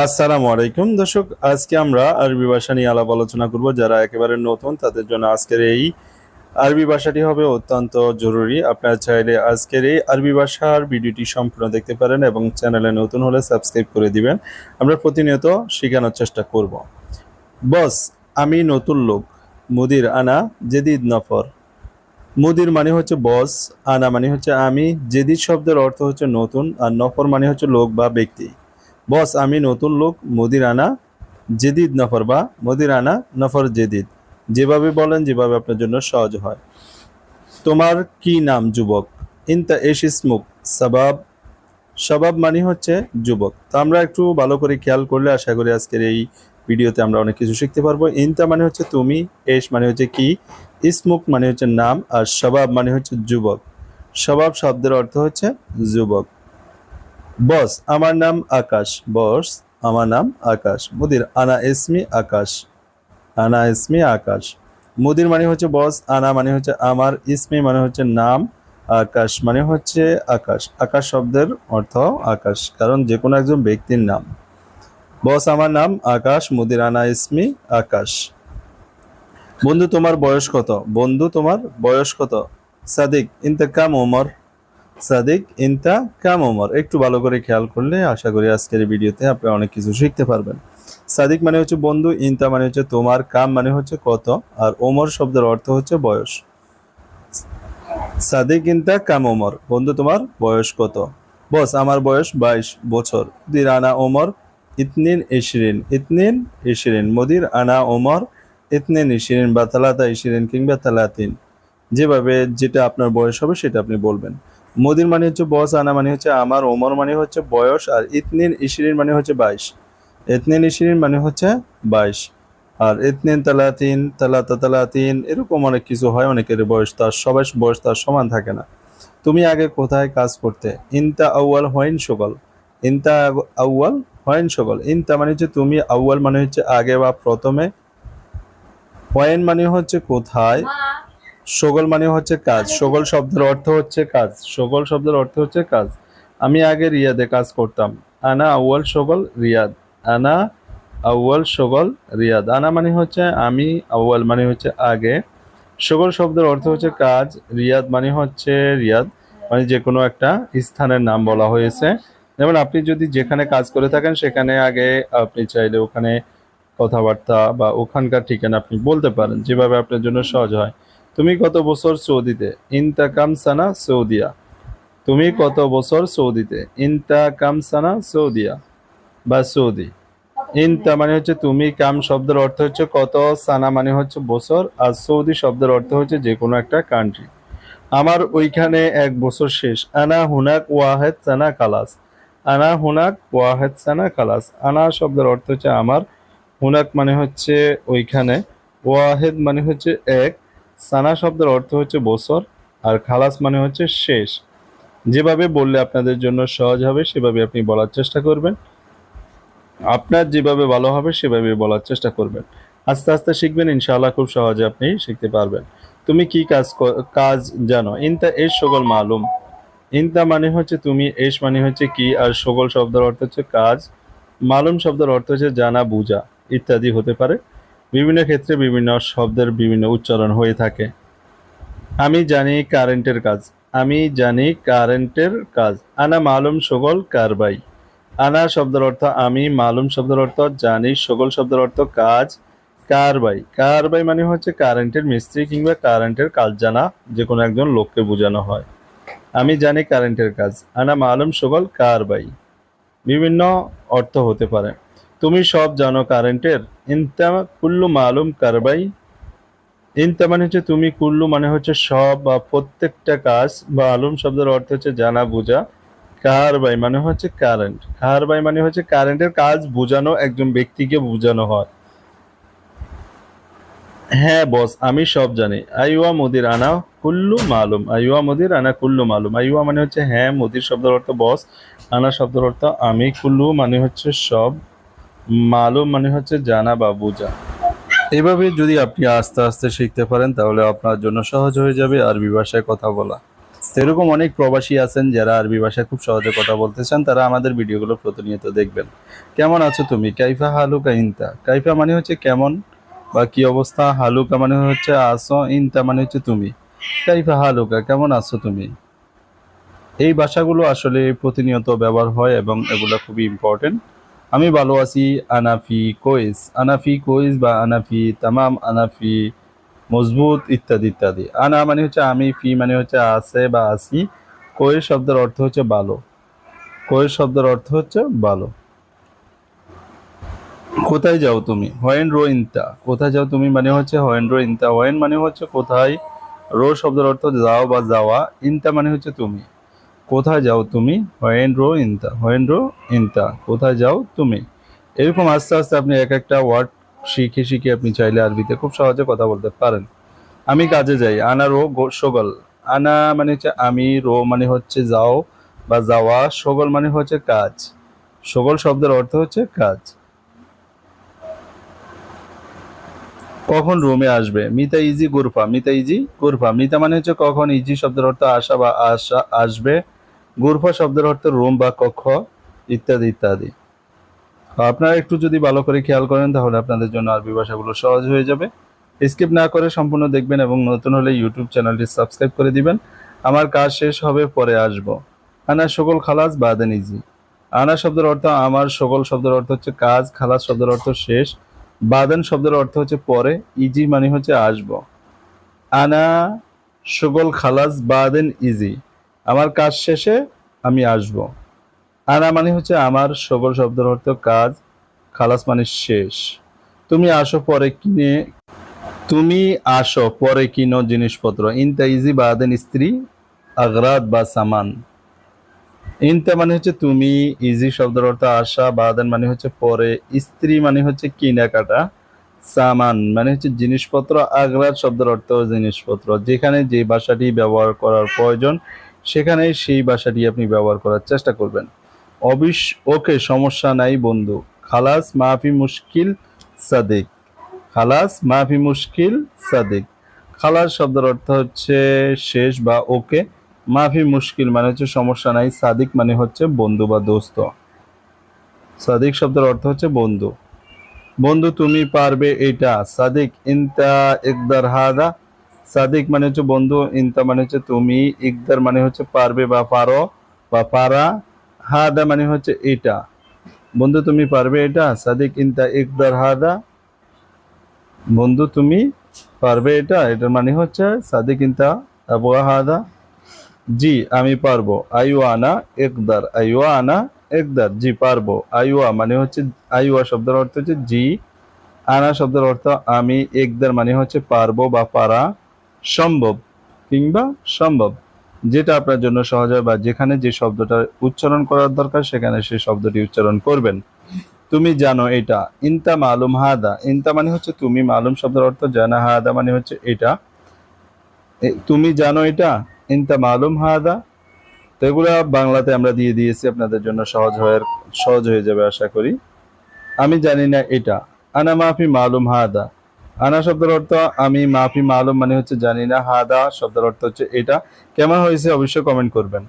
আসসালামু আলাইকুম। দর্শক, আজকে আমরা আরবি ভাষা নিয়ে আলাপ আলোচনা করব। যারা একেবারে নতুন, তাদের জন্য আজকের এই আরবি ভাষাটি হবে অত্যন্ত জরুরি। আপনারা চাইলে আজকের এই আরবি ভাষার ভিডিওটি সম্পূর্ণ দেখতে পারেন এবং চ্যানেলে নতুন হলে সাবস্ক্রাইব করে দিবেন। আমরা প্রতিনিয়ত শেখানোর চেষ্টা করব। বস, আমি নতুন লোক। মুদির আনা, জেদিদ নফর। মুদির মানে হচ্ছে বস, আনা মানে হচ্ছে আমি। জেদিদ শব্দের অর্থ হচ্ছে নতুন, আর নফর মানে হচ্ছে লোক বা ব্যক্তি। বস, আমি নতুন লোক মুদির আনা জেদিদ নফর বা মুদির আনা নফর জেদিদ। যেভাবে বলেন, যেভাবে আপনার জন্য সহজ হয়। তোমার কি নাম, যুবক? ইনতা এস ইসমুক, সবাব। সবাব মানে হচ্ছে যুবক। তো আমরা একটু ভালো করে খেয়াল করলে আশা করি আজকের এই ভিডিওতে আমরা অনেক কিছু শিখতে পারব। ইনতা মানে হচ্ছে তুমি এস মানে হচ্ছে কি, ইসমুক মানে হচ্ছে নাম, আর সবাব মানে হচ্ছে যুবক। সবাব শব্দের অর্থ হচ্ছে যুবক। বস, আমার নাম আকাশ। বস, আমার নাম আকাশ। মুদির, আনা ইসমি আকাশ। আনা ইসমি আকাশ। মুদির মানে হচ্ছে বস, আনা মানে হচ্ছে আমার, ইসমি মানে হচ্ছে নাম, আকাশ মানে হচ্ছে আকাশ। আকাশ শব্দের অর্থ আকাশ, কারণ যে কোনো একজন ব্যক্তির নাম। বস, আমার নাম আকাশ, মুদির, আনা ইসমি আকাশ। বন্ধু, তোমার বয়স কত? বন্ধু, তোমার বয়স কত? সাদিক, ইন্তেকাম, ওমর। সাদিক, ইনতা, কাম ওমর। একটু ভালো করে খেয়াল করলে আশা করি আজকের ভিডিওতে আপনি অনেক কিছু শিখতে পারবেন। সাদিক মানে হচ্ছে বন্ধু, ইনতা মানে হচ্ছে তোমার, কাম মানে হচ্ছে কত, আর ওমর শব্দের অর্থ হচ্ছে বয়স। সাদিক, ইনতা, কাম ওমর। বন্ধু, তোমার বয়স কত? বস, আমার বয়স বাইশ বছর। দির আনা ওমর, ইতনিন ইশরিন। ইতনিন ইশরিন। মদির আনা ওমর, ইতনিন ইশরিন বা তালাতা ইশরিন কিংবা তালাতিন। যেভাবে যেটা আপনার বয়স হবে সেটা আপনি বলবেন। মোদির মানে হচ্ছে বস আনা মানে হচ্ছে আমার, ওমর মানে হচ্ছে বয়স, আর ইতনিন, ইশরিন মানে হচ্ছে বাইশ। ইতনিন, ইশরিন মানে হচ্ছে বাইশ। আর ইতনিন, তালাতিন, তালাতা, তালাতিন, এরকম অনেক কিছু হয়, অনেকের বয়স তার সবাই, বয়স তার সমান থাকে না। তুমি আগে কোথায় কাজ করতে? ইনতা আউয়াল হয়েন সকল। ইনতা আউয়াল হয়েন সকল। ইনতা মানে হচ্ছে তুমি, আউয়াল মানে হচ্ছে আগে বা প্রথমে। হয়েন মানে হচ্ছে কোথায়? সগল মানে হচ্ছে কাজ, সগল শব্দের অর্থ হচ্ছে কাজ, সগল শব্দের অর্থ হচ্ছে কাজ। আমি আগে রিয়াদে কাজ করতাম। আনা আউয়াল সগল রিয়াদ। আনা আউয়াল সগল রিয়াদ। আনা মানে হচ্ছে আমি, আউয়াল মানে হচ্ছে আগে। সগল শব্দের অর্থ হচ্ছে কাজ, রিয়াদ মানে হচ্ছে রিয়াদ মানে যে কোনো একটা স্থানের নাম বলা হয়েছে। যেমন আপনি যদি যেখানে কাজ করে থাকেন, সেখানে আগে আপনি চাইলে ওখানে কথাবার্তা বা ওখানকার ঠিকানা আপনি বলতে পারেন, যেভাবে আপনার জন্য সহজ হয়। তুমি কত বছর সৌদিতে? ইনতাকাম সানা সৌদিয়া। তুমি কত বছর সৌদিতে? ইনতাকাম সানা সৌদিয়া বা সৌদি। ইনতা মানে হচ্ছে তুমি কাম শব্দের অর্থ হচ্ছে কত সানা মানে হচ্ছে বছর আর সৌদি শব্দের অর্থ হচ্ছে যে কোনো একটা কান্ট্রি আমার ওইখানে এক বছর শেষ। আনা হুনাক ওয়াহেদ সানা কালাস আনা হুনাক ওয়াহেদ সানা কালাস আনা শব্দের অর্থ হচ্ছে আমার। হুনাক মানে হচ্ছে ওইখানে। ওয়াহেদ মানে হচ্ছে এক। সানা শব্দের অর্থ হচ্ছে বছর আর খালাস মানে হচ্ছে শেষ। যেভাবে বললে আপনাদের জন্য সহজ হবে, সেভাবে আপনি বলার চেষ্টা করবেন। আপনার যেভাবে ভালো হবে, সেভাবে বলার চেষ্টা করবেন। আস্তে আস্তে শিখবেন, ইনশাআল্লাহ খুব সহজে আপনি শিখতে পারবেন। তুমি কি কাজ কাজ জানো? ইনতা এস সকল মালুম। ইনতা মানে হচ্ছে তুমি, এস মানে হচ্ছে কি, আর সকল শব্দের অর্থ হচ্ছে কাজ। মালুম শব্দের অর্থ হচ্ছে জানা, বুঝা ইত্যাদি হতে পারে। বিভিন্ন ক্ষেত্রে বিভিন্ন শব্দের বিভিন্ন উচ্চারণ হয়ে থাকে। আমি জানি কারেন্টের কাজ। আমি জানি কারেন্টের কাজ। আনা মালুম সকল কারবাই। আনা শব্দের অর্থ আমি, মালুম শব্দের অর্থ জানি সকল শব্দের অর্থ কাজ, কারবাই। কারবাই মানে হচ্ছে কারেন্টের মিস্ত্রি কিংবা কারেন্টের কাজ জানা যে কোনো একজন লোককে বোঝানো হয়। আমি জানি কারেন্টের কাজ। আনা মালুম সকল কারবাই। বিভিন্ন অর্থ হতে পারে। তুমি সব জানো কারেন্টের। ইনতা কুল্লু মালুম কারবাই। ইনতা মানে হচ্ছে তুমি, কুল্লু মানে হচ্ছে সব বা প্রত্যেকটা কাজ। বা আলুম শব্দের অর্থ হচ্ছে জানা, বোঝা। কারবাই মানে হচ্ছে কারেন্ট। কারবাই মানে হচ্ছে কারেন্টের কাজ বোঝানো, একজন ব্যক্তিকে বোঝানো হয়। হ্যাঁ বস, আমি সব জানি। আইওয়া মুদির আনা কুল্লু মালুম। আইওয়া মুদির আনা কুল্লু মালুম। আইওয়া মানে হচ্ছে হ্যাঁ মুদির শব্দের অর্থ বস। আনা শব্দের অর্থ আমি, কুল্লু মানে হচ্ছে সব। মালুম মানে হচ্ছে জানা বা বোঝা। এভাবে যদি আপনি আস্তে আস্তে শিখতে পারেন, তাহলে আপনার জন্য সহজ হয়ে যাবে আরবি ভাষায় কথা বলা। এরকম অনেক প্রবাসী আছেন যারা আরবি ভাষায় খুব সহজে কথা বলতে চান, তারা আমাদের ভিডিওগুলো প্রতিনিয়ত দেখবেন। কেমন আছো তুমি? কাইফা হালুকা ইনতা। কাইফা মানে হচ্ছে কেমন বা কি অবস্থা? হালুকা মানে হচ্ছে আসো, ইনতা মানে হচ্ছে তুমি। কাইফা হালুকা, কেমন আছো তুমি? এই ভাষাগুলো আসলে প্রতিনিয়ত ব্যবহার হয় এবং এগুলো খুবই ইম্পর্টেন্ট আমি ভালো আছি আনাফি কোয়েস। আনাফি কোয়েস বা আনাফি তামাম আনাফি মজবুত ইত্যাদি ইত্যাদি। আনা মানে হচ্ছে আমি, ফি মানে হচ্ছে আছে বা আসি। কোয়েস শব্দের অর্থ হচ্ছে ভালো। কোয়েস শব্দের অর্থ হচ্ছে ভালো। কোথায় যাও তুমি? হয়েন রো ইনতা। কোথায় যাও তুমি মানে হচ্ছে হয়েন রো ইনতা। হয়েন মানে হচ্ছে কোথায়? রো শব্দের অর্থ যাও বা যাওয়া। ইনতা মানে হচ্ছে তুমি। কোথায় যাও তুমি? হয়েন রো ইনতা হয়েন রো ইনতা, কোথায় যাও তুমি? এরকম আস্তে আস্তে আপনি এক একটা ওয়ার্ড শিখে শিখে আপনি চাইলে আরবিতে খুব সহজে কথা বলতে পারেন। আমি কাজে যাই, আনা রো সগল। আনা মানে হচ্ছে আমি, রো মানে হচ্ছে যাও বা যাওয়া, সগল মানে হচ্ছে কাজ। সগল শব্দের অর্থ হচ্ছে কাজ। কখন রুমে আসবে? মিতা ইজি গুরফা, মিতা ইজি গুরফা। মিতা মানে হচ্ছে কখন ইজি শব্দের অর্থ আসা বা আসা, আসবে। গুরফা শব্দের অর্থ রুম বা কক্ষ, ইত্যাদি ইত্যাদি। আপনারা একটু যদি ভালো করে খেয়াল করেন, তাহলে আপনাদের জন্য আরবি ভাষাগুলো সহজ হয়ে যাবে। স্কিপ না করে সম্পূর্ণ দেখবেন এবং নতুন হলে ইউটিউব চ্যানেলটি সাবস্ক্রাইব করে দিবেন। আমার কাজ শেষ হবে, পরে আসব। আনা সকল খালাস বাদেন ইজি আনা শব্দের অর্থ আমার, সকল শব্দের অর্থ হচ্ছে কাজ, খালাস শব্দের অর্থ শেষ। বাদেন শব্দের অর্থ হচ্ছে পরে, ইজি মানে হচ্ছে আসব। আনা, সকল খালাস, বাদেন, ইজি। আমার কাজ শেষে আমি আসব। আনা মানে হচ্ছে আমার সকল শব্দের অর্থ কাজ, খালাস মানে শেষ। তুমি আসো পরে কিনে, তুমি আসো পরে কিনো জিনিসপত্র। ইনতা ইজি বাদেন স্ত্রী আগ্রাত বা সামান। ইনতা মানে হচ্ছে তুমি, ইজি শব্দের অর্থ আসা, বাদেন মানে হচ্ছে পরে স্ত্রী মানে হচ্ছে কেনাকাটা, সামান মানে হচ্ছে জিনিসপত্র আগ্রাত শব্দের অর্থ জিনিসপত্র। যেখানে যে ভাষাটি ব্যবহার করার প্রয়োজন সেখানে সেই ভাষাটি আপনি ব্যবহার করার চেষ্টা করবেন। অবিশ, ওকে, সমস্যা নাই বন্ধু। খালাস মাফি মুশকিল সাদিক। খালাস মাফি মুশকিল সাদিক। খালাস শব্দের অর্থ হচ্ছে শেষ বা ওকে। মাফি মুশকিল মানে হচ্ছে সমস্যা নাই, সাদিক মানে হচ্ছে বন্ধু বা দোস্ত। সাদিক শব্দের অর্থ হচ্ছে বন্ধু। বন্ধু, তুমি পারবে এটা। সাদিক, ইনতা ইকদার হাদা সাদিক মানে হচ্ছে বন্ধু, ইনতা মানে হচ্ছে তুমি, ইকদার মানে হচ্ছে পারবে বা পারো বা পারা, হাদা মানে হচ্ছে এটা। বন্ধু, তুমি পারবে এটা, সাদিক, ইনতা, ইকদার, হাদা। বন্ধু, তুমি পারবে এটা, এটার মানে হচ্ছে সাদিক, ইনতা, আবু হাদা। জি, আমি পারব। আইওয়া আনা একদার আইওয়া আনা একদার জি, পারব। আইওয়া মানে হচ্ছে আইওয়া শব্দের অর্থ হচ্ছে জি, আনা শব্দের অর্থ আমি একদার মানে হচ্ছে পারব বা পারা। সম্ভব কিংবা সম্ভব, যেটা আপনার জন্য সহজ হয় বা যেখানে যে শব্দটা উচ্চারণ করার দরকার, সেখানে সেই শব্দটি উচ্চারণ করবেন। তুমি জানো এটা, ইনতা মালুম হাদা, ইনতা মানে হচ্ছে তুমি, মালুম শব্দের অর্থ জানা, হাদা মানে হচ্ছে এটা। তুমি জানো এটা, ইনতা মালুম হাদা, তো এগুলা বাংলাতে আমরা দিয়ে দিয়েছি, আপনাদের জন্য সহজ হয়ে সহজ হয়ে যাবে আশা করি। আমি জানি না এটা, আনা মাফি মালুম হাদা আনা শব্দের অর্থ আমি মাফি, মালুম মানে হচ্ছে জানি না, হাদা শব্দের অর্থ হচ্ছে এটা। কেমন হয়েছে অবশ্যই কমেন্ট করবেন।